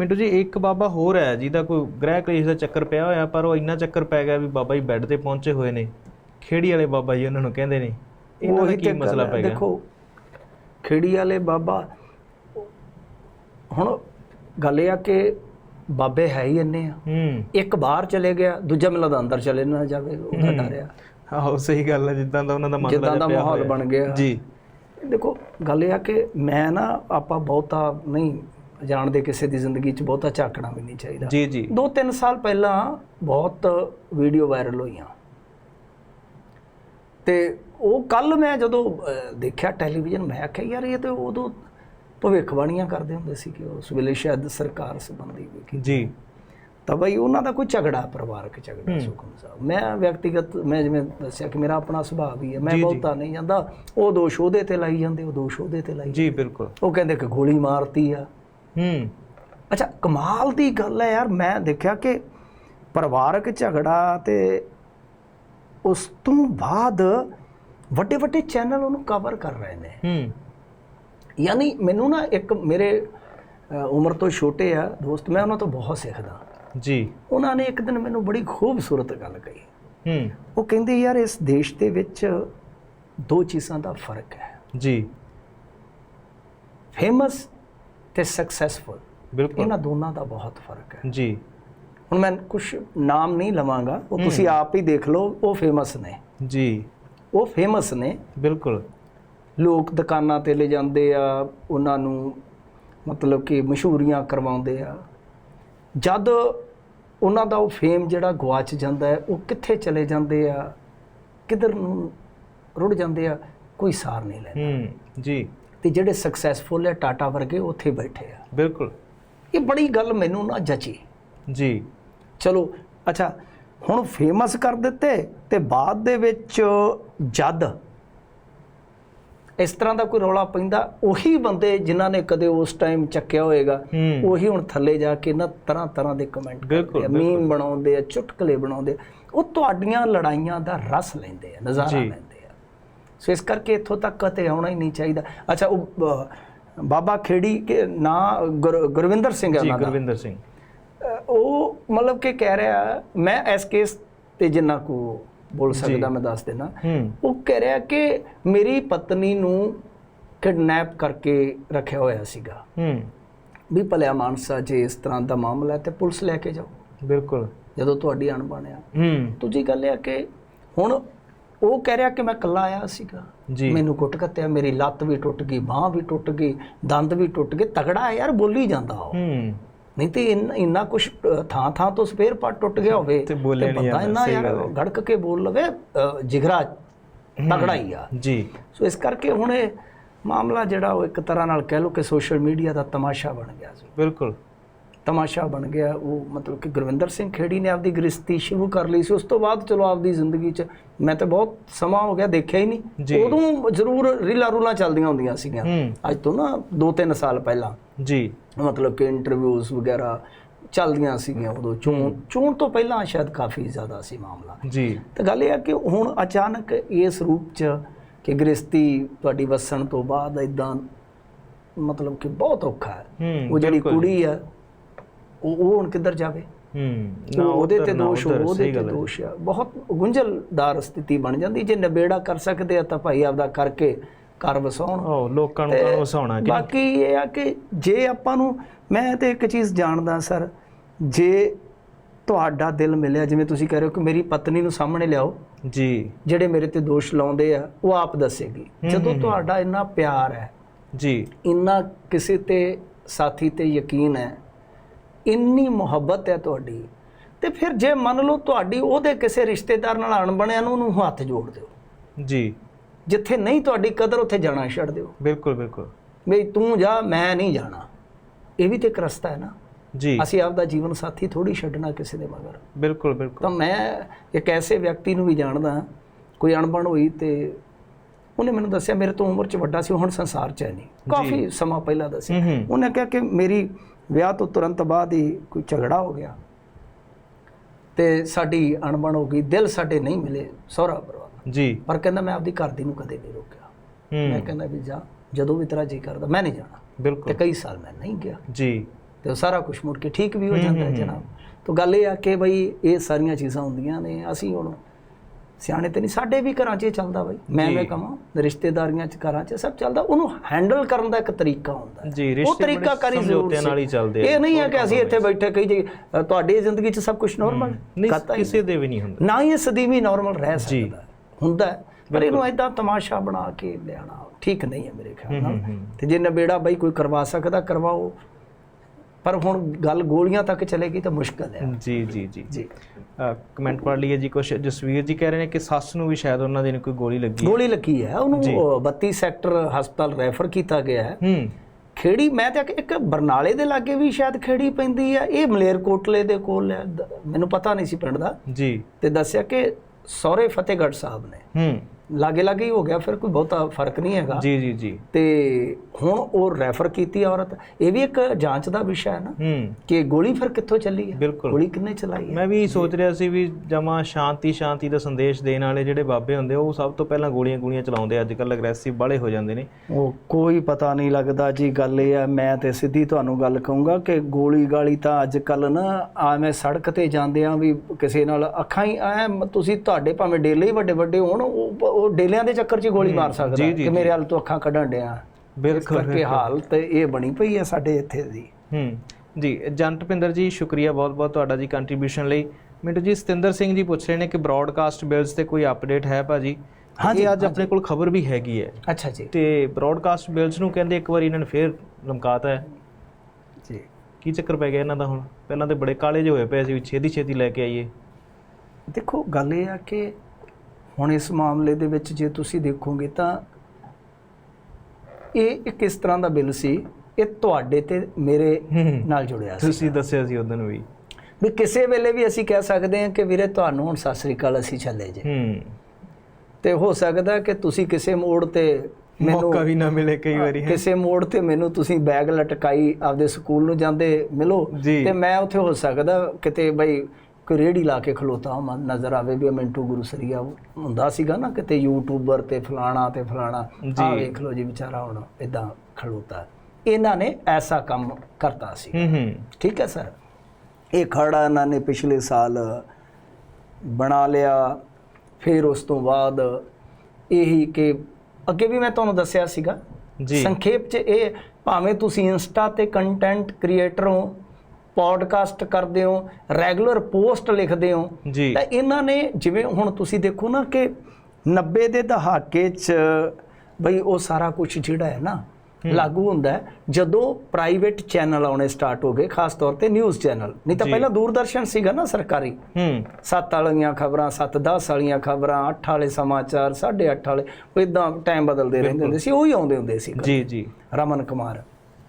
ਮਿੰਟੂ ਜੀ ਇੱਕ ਬਾਬਾ ਹੋਰ ਹੈ ਜਿਹਦਾ ਕੋਈ ਗ੍ਰਹਿ ਕਲੇਸ਼ ਦਾ ਚੱਕਰ ਪਿਆ ਹੋਇਆ ਪਰ ਉਹ ਇੰਨਾ ਚੱਕਰ ਪੈ ਗਿਆ ਵੀ ਬਾਬਾ ਜੀ ਬੈੱਡ ਤੇ ਪਹੁੰਚੇ ਹੋਏ ਨੇ। ਖੇੜੀ ਵਾਲੇ ਬਾਬਾ ਜੀ ਉਹਨਾਂ ਨੂੰ ਕਹਿੰਦੇ ਨੇ। ਇਹਨਾਂ ਦਾ ਕੀ ਮਸਲਾ ਪੈ ਗਿਆ? ਦੇਖੋ ਖੇੜੀ ਵਾਲੇ ਬਾਬਾ ਹੁਣ ਗੱਲ ਇਹ ਆ ਕਿ ਬਾਬੇ ਹੈ ਹੀ ਇੰਨੇ ਆ। ਇੱਕ ਬਾਹਰ ਚਲੇ ਗਿਆ ਦੂਜਾ ਮੈਨੂੰ ਲੱਗਦਾ ਅੰਦਰ ਚਲੇ ਨਾ ਜਾਵੇ ਉਹਦਾ ਡਰ ਆ। ਆਹੋ ਸਹੀ ਗੱਲ ਹੈ ਜਿੱਦਾਂ ਦਾ ਉਹਨਾਂ ਦਾ ਮਸਲਾ ਜਿੱਦਾਂ ਦਾ ਮਾਹੌਲ। ਬਣ ਗਿਆ। ਜੀ। ਦੇਖੋ ਗੱਲ ਇਹ ਆ ਕਿ ਮੈਂ ਨਾ ਆਪਾਂ ਬਹੁਤਾ ਨਹੀਂ ਜਾਣਦੇ ਕਿਸੇ ਦੀ ਜ਼ਿੰਦਗੀ 'ਚ ਬਹੁਤਾ ਝਾਕਣਾ ਵੀ ਨਹੀਂ ਚਾਹੀਦਾ। ਜੀ ਜੀ। ਦੋ ਤਿੰਨ ਸਾਲ ਪਹਿਲਾਂ ਬਹੁਤ ਵੀਡੀਓ ਵਾਇਰਲ ਹੋਈਆਂ। ਤੇ ਉਹ ਕੱਲ ਮੈਂ ਜਦੋਂ ਦੇਖਿਆ ਟੈਲੀਵਿਜ਼ਨ ਮੈਂ ਆਖਿਆ ਯਾਰ ਇਹ ਤੇ ਉਦੋਂ ਭਵਿੱਖਬਾਣੀਆਂ ਕਰਦੇ ਹੁੰਦੇ ਸੀ ਕਿ ਉਸ ਵੇਲੇ ਸ਼ਾਇਦ ਸਰਕਾਰ ਸੰਬੰਧੀ ਵੀ ਕਿ ਜੀ। ਤਾਂ ਬਈ ਉਹਨਾਂ ਦਾ ਕੋਈ ਝਗੜਾ ਪਰਿਵਾਰਕ ਝਗੜਾ ਸੁਖਮ ਸਾਹਿਬ। ਮੈਂ ਵਿਅਕਤੀਗਤ ਮੈਂ ਜਿਵੇਂ ਦੱਸਿਆ ਕਿ ਮੇਰਾ ਆਪਣਾ ਸੁਭਾਅ ਵੀ ਹੈ ਮੈਂ ਬਹੁਤਾ ਨਹੀਂ ਜਾਂਦਾ। ਉਹ ਦੋਸ਼ ਉਹਦੇ ਤੇ ਲਾਈ ਜਾਂਦੇ ਉਹ ਦੋਸ਼ ਉਹਦੇ ਤੇ ਲਾਈ ਜੀ ਬਿਲਕੁਲ। ਉਹ ਕਹਿੰਦੇ ਕਿ ਗੋਲੀ ਮਾਰਤੀ ਆ। ਹੂੰ। ਅੱਛਾ ਕਮਾਲ ਦੀ ਗੱਲ ਹੈ ਯਾਰ। ਮੈਂ ਦੇਖਿਆ ਕਿ ਪਰਿਵਾਰਕ ਝਗੜਾ ਤੇ ਉਸ ਤੋਂ ਬਾਅਦ ਵੱਡੇ ਵੱਡੇ ਚੈਨਲ ਉਹਨੂੰ ਕਵਰ ਕਰ ਰਹੇ ਨੇ। ਹੂੰ। ਯਾਨੀ ਮੈਨੂੰ ਨਾ ਇੱਕ ਮੇਰੇ ਉਮਰ ਤੋਂ ਛੋਟੇ ਆ ਦੋਸਤ ਮੈਂ ਉਹਨਾਂ ਤੋਂ ਬਹੁਤ ਸਿੱਖਦਾ। ਜੀ। ਉਹਨਾਂ ਨੇ ਇੱਕ ਦਿਨ ਮੈਨੂੰ ਬੜੀ ਖੂਬਸੂਰਤ ਗੱਲ ਕਹੀ। ਹੂੰ। ਉਹ ਕਹਿੰਦੇ ਯਾਰ ਇਸ ਦੇਸ਼ ਦੇ ਵਿੱਚ ਦੋ ਚੀਜ਼ਾਂ ਦਾ ਫ਼ਰਕ ਹੈ। ਜੀ। ਫੇਮਸ ਤੇ ਸਕਸੈਸਫੁਲ ਬਿਲਕੁਲ। ਇਹਨਾਂ ਦੋਨਾਂ ਦਾ ਬਹੁਤ ਫ਼ਰਕ ਹੈ। ਜੀ। ਹੁਣ ਮੈਂ ਕੁਝ ਨਾਮ ਨਹੀਂ ਲਵਾਂਗਾ। ਉਹ ਤੁਸੀਂ ਆਪ ਹੀ ਦੇਖ ਲਓ ਉਹ ਫੇਮਸ ਨੇ। ਜੀ। ਉਹ ਫੇਮਸ ਨੇ। ਬਿਲਕੁਲ। ਲੋਕ ਦੁਕਾਨਾਂ ਤੇ ਲੈ ਜਾਂਦੇ ਆ ਉਹਨਾਂ ਨੂੰ ਮਤਲਬ ਕਿ ਮਸ਼ਹੂਰੀਆਂ ਕਰਵਾਉਂਦੇ ਆ। ਜਦ ਉਹਨਾਂ ਦਾ ਉਹ ਫੇਮ ਜਿਹੜਾ ਗਵਾਚ ਜਾਂਦਾ ਹੈ ਉਹ ਕਿੱਥੇ ਚਲੇ ਜਾਂਦੇ ਆ? ਕਿੱਧਰ ਨੂੰ ਰੁੜ ਜਾਂਦੇ ਆ? ਕੋਈ ਸਾਰ ਨਹੀਂ ਲੈਂਦਾ। ਹੂੰ ਜੀ। ਤੇ ਜਿਹੜੇ ਸਕਸੈਸਫੁਲ ਹੈ ਟਾਟਾ ਵਰਗੇ ਉੱਥੇ ਬੈਠੇ ਆ। ਬਿਲਕੁਲ। ਇਹ ਬੜੀ ਗੱਲ ਮੈਨੂੰ ਨਾ ਜਚੀ। ਜੀ। ਚਲੋ ਅੱਛਾ ਹੁਣ ਫੇਮਸ ਕਰ ਦਿੱਤੇ ਤੇ ਬਾਅਦ ਦੇ ਵਿੱਚ ਜਦ ਇਸ ਤਰ੍ਹਾਂ ਦਾ ਕੋਈ ਰੌਲਾ ਪੈਂਦਾ ਉਹੀ ਬੰਦੇ ਜਿਨ੍ਹਾਂ ਨੇ ਕਦੇ ਉਸ ਟਾਈਮ ਚੱਕਿਆ ਹੋਏਗਾ ਉਹੀ ਹੁਣ ਥੱਲੇ ਜਾ ਕੇ ਨਾ ਤਰ੍ਹਾਂ ਤਰ੍ਹਾਂ ਦੇ ਕਮੈਂਟ ਕਰਦੇ ਆ। ਮੀਮ ਬਣਾਉਂਦੇ ਆ ਚੁਟਕਲੇ ਬਣਾਉਂਦੇ। ਉਹ ਤੁਹਾਡੀਆਂ ਲੜਾਈਆਂ ਦਾ ਰਸ ਲੈਂਦੇ ਆ ਨਜ਼ਾਰਾ। ਲੈਂਦੇ ਸੋ ਇਸ ਕਰਕੇ ਇੱਥੋਂ ਤੱਕ ਕਦੇ ਆਉਣਾ ਹੀ ਨਹੀਂ ਚਾਹੀਦਾ। ਅੱਛਾ ਉਹ ਬਾਬਾ ਖੇੜੀ ਕੇ ਨਾਂ ਗੁਰ- ਗੁਰਵਿੰਦਰ ਸਿੰਘ ਹੈ ਜੀ ਗੁਰਵਿੰਦਰ ਸਿੰਘ। ਉਹ ਮਤਲਬ ਕਿ ਕਹਿ ਰਿਹਾ ਮੈਂ ਇਸ ਕੇਸ ਤੇ ਜਿੰਨਾ ਕੋ ਬੋਲ ਸਕਦਾ ਮੈਂ ਦੱਸ ਦੇਣਾ ਉਹ ਕਹਿ ਰਿਹਾ ਕਿ ਮੇਰੀ ਪਤਨੀ ਨੂੰ ਕਿਡਨੈਪ ਕਰਕੇ ਰੱਖਿਆ ਹੋਇਆ ਸੀਗਾ। ਹੂੰ। ਵੀ ਭਲਿਆ ਮਾਨਸਾ ਜੇ ਇਸ ਤਰ੍ਹਾਂ ਦਾ ਮਾਮਲਾ ਹੈ ਤੇ ਪੁਲਿਸ ਲੈ ਕੇ ਜਾਓ। ਬਿਲਕੁਲ। ਜਦੋਂ ਤੁਹਾਡੀ ਅਣਬਣ ਆ। ਹੂੰ। ਦੂਜੀ ਗੱਲ ਇਹ ਆ ਕਿ ਹੁਣ ਉਹ ਕਹਿ ਰਿਹਾ ਕਿ ਮੈਂ ਇਕੱਲਾ ਆਇਆ ਸੀਗਾ। ਮੈਨੂੰ ਕੁੱਟ ਕੱਤਿਆ ਮੇਰੀ ਲੱਤ ਵੀ ਟੁੱਟ ਗਈ ਬਾਹ ਵੀ ਟੁੱਟ ਗਈ ਦੰਦ ਵੀ ਟੁੱਟ ਗਏ। ਤਗੜਾ ਹੈ ਯਾਰ ਬੋਲੀ ਜਾਂਦਾ ਉਹ। ਹੂੰ। ਨਹੀਂ ਤੇ ਇੰਨ- ਕੁਝ ਥਾਂ ਥਾਂ ਤੋਂ ਸਪੇਅਰ ਪਾਰਟ ਟੁੱਟ ਗਿਆ ਹੋਵੇ ਤੇ ਨਹੀਂ ਜਾਂਦਾ, ਇੰਨਾ ਯਾਰ। ਗੜਕ ਕੇ ਬੋਲ ਲਵੇ ਜਿਗਰਾ ਤਗੜਾ ਹੀ ਆ। ਜੀ। ਸੋ ਇਸ ਕਰਕੇ ਹੁਣ ਇਹ ਮਾਮਲਾ ਜਿਹੜਾ ਉਹ ਇੱਕ ਤਰ੍ਹਾਂ ਨਾਲ ਕਹਿ ਲਓ ਕਿ ਸੋਸ਼ਲ ਮੀਡੀਆ ਦਾ ਤਮਾਸ਼ਾ ਬਣ ਗਿਆ ਸੀ। ਬਿਲਕੁਲ। ਤਮਾਸ਼ਾ ਬਣ ਗਿਆ। ਉਹ ਮਤਲਬ ਕਿ ਗੁਰਵਿੰਦਰ ਸਿੰਘ ਖੇੜੀ ਨੇ ਆਪਦੀ ਗ੍ਰਸਤੀ ਸ਼ੁਰੂ ਕਰ ਲਈ ਸੀ। ਉਸ ਤੋਂ ਬਾਅਦ ਚਲੋ ਆਪਦੀ ਜ਼ਿੰਦਗੀ 'ਚ ਮੈਂ ਤਾਂ ਬਹੁਤ ਸਮਾਂ ਹੋ ਗਿਆ ਦੇਖਿਆ ਹੀ। ਨਹੀਂ। ਉਦੋਂ ਜ਼ਰੂਰ ਰੀਲਾਂ ਰੂਲਾਂ ਚੱਲਦੀਆਂ ਹੁੰਦੀਆਂ ਸੀਗੀਆਂ। ਅੱਜ ਤੋਂ ਨਾ 2-3 ਸਾਲ ਪਹਿਲਾਂ। ਜੀ। ਮਤਲਬ ਕਿ ਇੰਟਰਵਿਊਜ਼ ਵਗੈਰਾ ਚੱਲਦੀਆਂ ਸੀਗੀਆਂ ਉਦੋਂ। ਚੋਣ ਚੋਣ ਤੋਂ ਪਹਿਲਾਂ ਸ਼ਾਇਦ ਕਾਫੀ ਜ਼ਿਆਦਾ ਸੀ ਮਾਮਲਾ। ਜੀ। ਤੇ ਗੱਲ ਇਹ ਆ ਕਿ ਹੁਣ ਅਚਾਨਕ ਇਸ ਰੂਪ ਚ ਕਿ ਗ੍ਰਸਤੀ ਤੁਹਾਡੀ ਵਸਣ ਤੋਂ ਬਾਅਦ ਇਦਾਂ ਮਤਲਬ ਕਿ ਬਹੁਤ ਔਖਾ ਹੈ। ਉਹ ਜਿਹੜੀ। ਕੁੜੀ ਆ ਉਹ ਉਹ ਹੁਣ ਕਿੱਧਰ ਜਾਵੇ? ਹੂੰ ਉਹ ਉਹਦੇ ਤੇ ਨਾ ਦੋਸ਼ ਉਹਦੇ ਤੇ। ਦੋਸ਼ ਆ। ਬਹੁਤ ਗੁੰਝਲਦਾਰ ਸਥਿਤੀ ਬਣ ਜਾਂਦੀ। ਜੇ ਨਿਬੇੜਾ ਕਰ ਸਕਦੇ ਆ ਤਾਂ ਭਾਈ ਆਪਦਾ ਕਰਕੇ ਕਰ ਵਸਾਉਣ। ਉਹ ਲੋਕਾਂ ਨੂੰ ਕਾਹਨੂੰ ਹਸਾਉਣਾ ਕਿ ਬਾਕੀ ਇਹ ਆ ਕਿ ਜੇ ਆਪਾਂ ਨੂੰ ਮੈਂ ਤੇ ਇੱਕ ਚੀਜ਼ ਜਾਣਦਾ ਸਰ ਜੇ ਤੁਹਾਡਾ ਦਿਲ ਮਿਲਿਆ ਜਿਵੇਂ ਤੁਸੀਂ ਕਹਿ ਰਹੇ ਹੋ ਕਿ ਮੇਰੀ ਪਤਨੀ ਨੂੰ ਸਾਹਮਣੇ ਲਿਆਓ ਜੀ। ਜਿਹੜੇ ਮੇਰੇ ਤੇ ਦੋਸ਼ ਲਾਉਂਦੇ ਆ ਉਹ ਆਪ ਦੱਸੇਗੀ। ਜਦੋਂ ਤੁਹਾਡਾ ਇੰਨਾ ਪਿਆਰ ਹੈ ਜੀ। ਇੰਨਾ ਕਿਸੇ ਤੇ ਸਾਥੀ ਤੇ ਯਕੀਨ ਹੈ ਇੰਨੀ ਮੁਹੱਬਤ ਹੈ ਤੁਹਾਡੀ ਤੇ ਫਿਰ ਜੇ ਮੰਨ ਲਓ ਤੁਹਾਡੀ ਉਹਦੇ ਕਿਸੇ ਰਿਸ਼ਤੇਦਾਰ ਨਾਲ ਅਣਬਣਿਆ ਨੂੰ ਉਹਨੂੰ ਹੱਥ ਜੋੜ ਦਿਓ। ਜੀ। ਜਿੱਥੇ ਨਹੀਂ ਤੁਹਾਡੀ ਕਦਰ ਉੱਥੇ ਜਾਣਾ ਛੱਡ ਦਿਓ। ਬਿਲਕੁਲ ਬਿਲਕੁਲ। ਵੀ ਤੂੰ ਜਾ ਮੈਂ ਨਹੀਂ ਜਾਣਾ। ਇਹ ਵੀ ਤੇ ਇੱਕ ਰਸਤਾ ਹੈ ਨਾ। ਜੀ। ਅਸੀਂ ਆਪਦਾ ਜੀਵਨ ਸਾਥੀ ਥੋੜੀ ਛੱਡਣਾ ਕਿਸੇ ਦੇ ਮਗਰ। ਬਿਲਕੁਲ ਬਿਲਕੁਲ। ਤਾਂ ਮੈਂ ਇੱਕ ਐਸੇ ਵਿਅਕਤੀ ਨੂੰ ਵੀ ਜਾਣਦਾ ਕੋਈ ਅਣਬਣ ਹੋਈ ਤੇ ਉਹਨੇ ਮੈਨੂੰ ਦੱਸਿਆ ਮੇਰੇ ਤੋਂ ਉਮਰ 'ਚ ਵੱਡਾ ਸੀ ਹੁਣ ਸੰਸਾਰ 'ਚ ਹੈ ਨਹੀਂ। ਕਾਫੀ ਸਮਾਂ ਪਹਿਲਾਂ ਦੱਸਿਆ ਉਹਨੇ ਕਿਹਾ ਕਿ ਮੇਰੀ ਵਿਆਹ ਤੋਂ ਤੁਰੰਤ ਬਾਅਦ ਹੀ ਕੋਈ ਝਗੜਾ ਹੋ ਗਿਆ। ਤੇ ਸਾਡੀ ਅਣਬਣ ਹੋ ਗਈ ਦਿਲ ਸਾਡੇ ਨਹੀਂ ਮਿਲੇ ਸਹੁਰਾ ਪਰਿਵਾਰ ਜੀ। ਪਰ ਕਹਿੰਦਾ ਮੈਂ ਆਪਦੀ ਘਰ ਦੀ ਨੂੰ ਕਦੇ ਨਹੀਂ ਰੋਕਿਆ। ਮੈਂ ਕਹਿੰਦਾ ਵੀ ਜਾ ਜਦੋਂ ਵੀ ਤੇਰਾ ਜੀ ਕਰਦਾ ਮੈਂ ਨਹੀਂ ਜਾਣਾ। ਤੇ ਬਿਲਕੁਲ ਕਈ ਸਾਲ ਮੈਂ ਨਹੀਂ ਗਿਆ। ਜੀ। ਤੇ ਉਹ ਸਾਰਾ ਕੁਝ ਮੁੜ ਕੇ ਠੀਕ ਵੀ ਹੋ ਜਾਂਦਾ ਹੈ। ਜਨਾਬ। ਤਾਂ ਗੱਲ ਇਹ ਆ ਕਿ ਬਈ ਇਹ ਸਾਰੀਆਂ ਚੀਜ਼ਾਂ ਹੁੰਦੀਆਂ ਨੇ ਅਸੀਂ ਹੁਣ ਸਿਆਣੇ ਤੇ ਨਹੀਂ ਸਾਡੇ ਵੀ ਘਰਾਂ 'ਚ ਇਹ ਚੱਲਦਾ ਬਈ। ਮੈਂ ਮੈਂ ਕਹਾਂ ਰਿਸ਼ਤੇਦਾਰੀਆਂ 'ਚ ਘਰਾਂ 'ਚ ਸਭ ਚੱਲਦਾ। ਉਹਨੂੰ ਹੈਂਡਲ ਕਰਨ ਦਾ ਇੱਕ ਤਰੀਕਾ ਹੁੰਦਾ ਜੀ ਉਹ ਤਰੀਕਾ ਕਰੀ ਜ਼ਰੂਰ ਸਮਝੌਤਿਆਂ ਨਾਲ ਹੀ ਚੱਲਦੇ ਇਹ ਨਹੀਂ ਹੈ ਕਿ ਅਸੀਂ ਇੱਥੇ ਬੈਠੇ ਕਹੀ ਜੀ ਤੁਹਾਡੀ ਜ਼ਿੰਦਗੀ 'ਚ ਸਭ ਕੁਝ ਨਾਰਮਲ ਨਹੀਂ ਕਿਸੇ ਦੇ ਵੀ ਨਹੀਂ ਹੁੰਦਾ। ਨਾ ਹੀ ਇਹ ਸਦੀਵੀ ਨਾਰਮਲ ਰਹਿ ਸਕਦਾ। ਹੁੰਦਾ। ਪਰ ਇਹਨੂੰ ਐਦਾਂ ਤਮਾਸ਼ਾ ਬਣਾ ਕੇ ਲਿਆਣਾ ਠੀਕ ਨਹੀਂ ਹੈ ਮੇਰੇ ਖਿਆਲ ਨਾਲ। ਤੇ ਜੇ ਨਵੇੜਾ ਬਈ ਕੋਈ ਕਰਵਾ ਸਕਦਾ ਕਰਵਾਓ। ਪਰ ਹੁਣ ਗੱਲ ਗੋਲੀਆਂ ਤੱਕ ਚਲੇਗੀ ਤਾਂ ਮੁਸ਼ਕਲ ਹੈ। ਜੀ ਜੀ ਜੀ। ਜੀ। ਕਮੈਂਟ ਪੜ ਲਈਏ ਜੀ ਕੁਛ ਜਸਵੀਰ ਜੀ ਕਹਿ ਰਹੇ ਨੇ ਕਿ ਸੱਸ ਨੂੰ ਵੀ ਸ਼ਾਇਦ ਉਹਨਾਂ ਦੀ ਨੇ ਕੋਈ ਗੋਲੀ ਲੱਗੀ ਹੈ। ਗੋਲੀ ਲੱਗੀ ਹੈ। ਉਹਨੂੰ ਅ, 32 ਸੈਕਟਰ ਹਸਪਤਾਲ ਰੈਫਰ ਕੀਤਾ ਗਿਆ ਹੈ। ਹੂੰ। ਖੇੜੀ ਮੈਂ ਤਾਂ ਇੱਕ ਬਰਨਾਲੇ ਦੇ ਲਾਗੇ ਵੀ ਸ਼ਾਇਦ ਖੇੜੀ ਪੈਂਦੀ ਆ ਇਹ ਮਲੇਰਕੋਟਲੇ ਦੇ ਕੋਲ ਹੈ। ਮੈਨੂੰ ਪਤਾ ਨਹੀਂ ਸੀ ਪਿੰਡ ਦਾ। ਜੀ। ਤੇ ਦੱਸਿਆ ਕਿ ਸੌਰੇ ਫਤਿਹਗੜ੍ਹ ਸਾਹਿਬ ਨੇ। ਹੂੰ। ਲਾਗੇ ਲਾਗੇ ਹੀ ਹੋ ਗਿਆ ਫਿਰ ਕੋਈ ਬਹੁਤਾ ਫ਼ਰਕ ਨਹੀਂ ਹੈਗਾ। ਜੀ ਜੀ ਜੀ। ਤੇ ਹੁਣ ਉਹ ਰੈਫਰ ਕੀਤੀ ਔਰਤ ਇਹ ਵੀ ਇੱਕ ਜਾਂਚ ਦਾ ਵਿਸ਼ਾ ਹੈ ਨਾ ਕਿ ਗੋਲੀ ਫਿਰ ਕਿੱਥੋਂ ਚੱਲੀ ਹੈ? ਗੋਲੀ ਕਿੰਨੇ ਚਲਾਈ ਹੈ? ਮੈਂ ਵੀ ਸੋਚ ਰਿਹਾ ਸੀ ਵੀ ਜਮਾ ਸ਼ਾਂਤੀ ਸ਼ਾਂਤੀ ਦਾ ਸੰਦੇਸ਼ ਦੇਣ ਵਾਲੇ ਜਿਹੜੇ ਬਾਬੇ ਹੁੰਦੇ ਉਹ ਸਭ ਤੋਂ ਪਹਿਲਾਂ ਗੋਲੀਆਂ ਗੋਲੀਆਂ ਚਲਾਉਂਦੇ ਅੱਜ ਕੱਲ ਅਗਰੈਸਿਵ ਬਾਲੇ ਹੋ ਜਾਂਦੇ ਨੇ। ਉਹ ਕੋਈ ਪਤਾ ਨਹੀਂ ਲੱਗਦਾ ਜੀ ਗੱਲ ਇਹ ਹੈ ਮੈਂ ਤੇ ਸਿੱਧੀ ਤੁਹਾਨੂੰ ਗੱਲ ਕਹੂੰਗਾ ਕਿ ਗੋਲੀ ਗਾਲੀ ਤਾਂ ਅੱਜ ਕੱਲ ਨਾ ਆ ਮੈਂ ਸੜਕ ਤੇ ਜਾਂਦੇ ਆ ਵੀ ਕਿਸੇ ਨਾਲ ਅੱਖਾਂ ਹੀ ਐ ਤੁਸੀਂ ਤੁਹਾਡੇ ਭਾਵੇਂ ਡੇਲੇ ਹੀ ਵੱਡੇ ਵੱਡੇ ਹੋਣ ਉਹ ਉਹ ਡੇਲਿਆਂ ਦੇ ਚੱਕਰ 'ਚ ਗੋਲੀ ਮਾਰ ਸਕਦਾ ਕਿ ਮੇਰੇ ਹਾਲ ਤੋਂ ਅੱਖਾਂ ਕੱਢਣ ਡਿਆ। ਬਿਲਕੁਲ ਕਰਕੇ ਹਾਲਤ ਇਹ ਬਣੀ ਪਈ ਹੈ ਸਾਡੇ ਇੱਥੇ ਦੀ। ਹੂੰ ਜੀ ਜੰਟਪਿੰਦਰ ਜੀ ਸ਼ੁਕਰੀਆ ਬਹੁਤ ਬਹੁਤ ਤੁਹਾਡਾ ਜੀ ਕੰਟਰੀਬਿਊਸ਼ਨ ਲਈ। ਮਿੰਟੂ ਜੀ ਸਤਿੰਦਰ ਸਿੰਘ ਜੀ ਪੁੱਛ ਰਹੇ ਨੇ ਕਿ ਬ੍ਰੌਡਕਾਸਟ ਬਿਲਸ ਤੇ ਕੋਈ ਅਪਡੇਟ ਹੈ ਭਾਜੀ? ਹਾਂਜੀ, ਅੱਜ ਆਪਣੇ ਕੋਲ ਖਬਰ ਵੀ ਹੈਗੀ ਹੈ। ਅੱਛਾ ਜੀ। ਤੇ ਬ੍ਰੌਡਕਾਸਟ ਬਿਲਸ ਨੂੰ ਕਹਿੰਦੇ ਇੱਕ ਵਾਰੀ ਇਹਨਾਂ ਨੇ ਫੇਰ ਲਮਕਾਤਾ ਹੈ। ਜੀ। ਕੀ ਚੱਕਰ ਪੈ ਗਿਆ ਇਹਨਾਂ ਦਾ ਹੁਣ? ਪਹਿਲਾਂ ਤੇ ਬੜੇ ਕਾਲੇ ਜਿਹੇ ਹੋਏ ਪਏ ਸੀ ਛੇਤੀ ਛੇਤੀ ਲੈ ਕੇ ਆਈਏ। ਦੇਖੋ ਗੱਲ ਇਹ ਆ ਕਿ ਹੁਣ ਇਸ ਮਾਮਲੇ ਦੇ ਵਿੱਚ ਜੇ ਤੁਸੀਂ ਦੇਖੋਗੇ ਤਾਂ ਇਹ ਇੱਕ ਕਿਸ ਤਰ੍ਹਾਂ ਦਾ ਬਿੱਲ ਸੀ? ਇਹ ਤੁਹਾਡੇ ਤੇ ਮੇਰੇ ਨਾਲ ਜੁੜਿਆ ਸੀ। ਤੁਸੀਂ ਦੱਸਿਆ ਸੀ ਉਦੋਂ ਵੀ। ਵੀ ਕਿਸੇ ਵੇਲੇ ਵੀ ਅਸੀਂ ਕਹਿ ਸਕਦੇ ਹਾਂ ਕਿ ਵੀਰੇ ਤੁਹਾਨੂੰ ਹੁਣ ਸਤਿ ਸ੍ਰੀ ਅਕਾਲ ਅਸੀਂ ਚੱਲੇ ਜੇ। ਹੂੰ। ਤੇ ਹੋ ਸਕਦਾ ਕਿ ਤੁਸੀਂ ਕਿਸੇ ਮੋੜ ਤੇ ਮੈਨੂੰ ਮੌਕਾ ਵੀ ਨਾ ਮਿਲੇ ਕਈ ਵਾਰੀ ਕਿਸੇ ਮੋੜ ਤੇ ਮੈਨੂੰ ਤੁਸੀਂ ਬੈਗ ਲਟਕਾਈ ਆਪਦੇ ਸਕੂਲ ਨੂੰ ਜਾਂਦੇ ਮਿਲੋ। ਤੇ ਮੈਂ ਉੱਥੇ ਹੋ ਸਕਦਾ ਕਿਤੇ ਬਈ ਕੋਈ ਰੇੜੀ ਲਾ ਕੇ ਖਲੋਤਾ ਹਾਂ ਨਜ਼ਰ ਆਵੇ ਵੀ ਮਿੰਟੂ ਗੁਰਸਰੀਆ ਹੁੰਦਾ ਸੀਗਾ ਨਾ ਕਿਤੇ ਯੂਟਿਊਬਰ ਤੇ ਫਲਾਣਾ ਤੇ ਫਲਾਣਾ। ਆ ਵੇਖ ਲਓ ਜੀ ਵਿਚਾਰਾ ਹੁਣ ਇਦਾਂ ਖਲੋਤਾ। ਇਹਨਾਂ ਨੇ ਐਸਾ ਕੰਮ ਕਰਤਾ ਸੀ। ਹੂੰ ਹੂੰ। ਠੀਕ ਹੈ ਸਰ? ਇਹ ਖੜਾ ਇਹਨਾਂ ਨੇ ਪਿਛਲੇ ਸਾਲ ਬਣਾ ਲਿਆ। ਫਿਰ ਉਸ ਤੋਂ ਬਾਅਦ ਇਹੀ ਕਿ ਅੱਗੇ ਵੀ ਮੈਂ ਤੁਹਾਨੂੰ ਦੱਸਿਆ ਸੀਗਾ। ਜੀ। ਸੰਖੇਪ 'ਚ ਇਹ ਭਾਵੇਂ ਤੁਸੀਂ ਇੰਸਟਾ ਤੇ ਕੰਟੈਂਟ ਕ੍ਰੀਏਟਰ ਹੋ ਪੋਡਕਾਸਟ ਕਰਦੇ ਹੋ ਰੈਗੂਲਰ ਪੋਸਟ ਲਿਖਦੇ ਹੋ ਤਾਂ ਇਹਨਾਂ ਨੇ ਜਿਵੇਂ ਹੁਣ ਤੁਸੀਂ ਦੇਖੋ ਨਾ ਕਿ 90 ਦੇ ਦਹਾਕੇ 'ਚ ਬਈ ਉਹ ਸਾਰਾ ਕੁਝ ਜਿਹੜਾ ਹੈ ਨਾ ਲਾਗੂ ਹੁੰਦਾ ਜਦੋਂ ਪ੍ਰਾਈਵੇਟ ਚੈਨਲ ਆਉਣੇ ਸਟਾਰਟ ਹੋ ਗਏ ਖਾਸ ਤੌਰ ਤੇ ਨਿਊਜ਼ ਚੈਨਲ ਨਹੀਂ ਤਾਂ। ਪਹਿਲਾਂ ਦੂਰਦਰਸ਼ਨ ਸੀਗਾ ਨਾ ਸਰਕਾਰੀ। ਹੂੰ। 7 ਵਾਲੀਆਂ ਖਬਰਾਂ 7 10 ਵਾਲੀਆਂ ਖਬਰਾਂ 8 ਵਾਲੇ ਸਮਾਚਾਰ 8:30 ਵਾਲੇ ਉਹ ਇਦਾਂ ਟਾਈਮ ਬਦਲਦੇ ਰਹਿੰਦੇ ਹੁੰਦੇ ਸੀ ਉਹੀ ਆਉਂਦੇ ਹੁੰਦੇ ਸੀ ਜੀ ਜੀ। ਰਮਨ ਕੁਮਾਰ।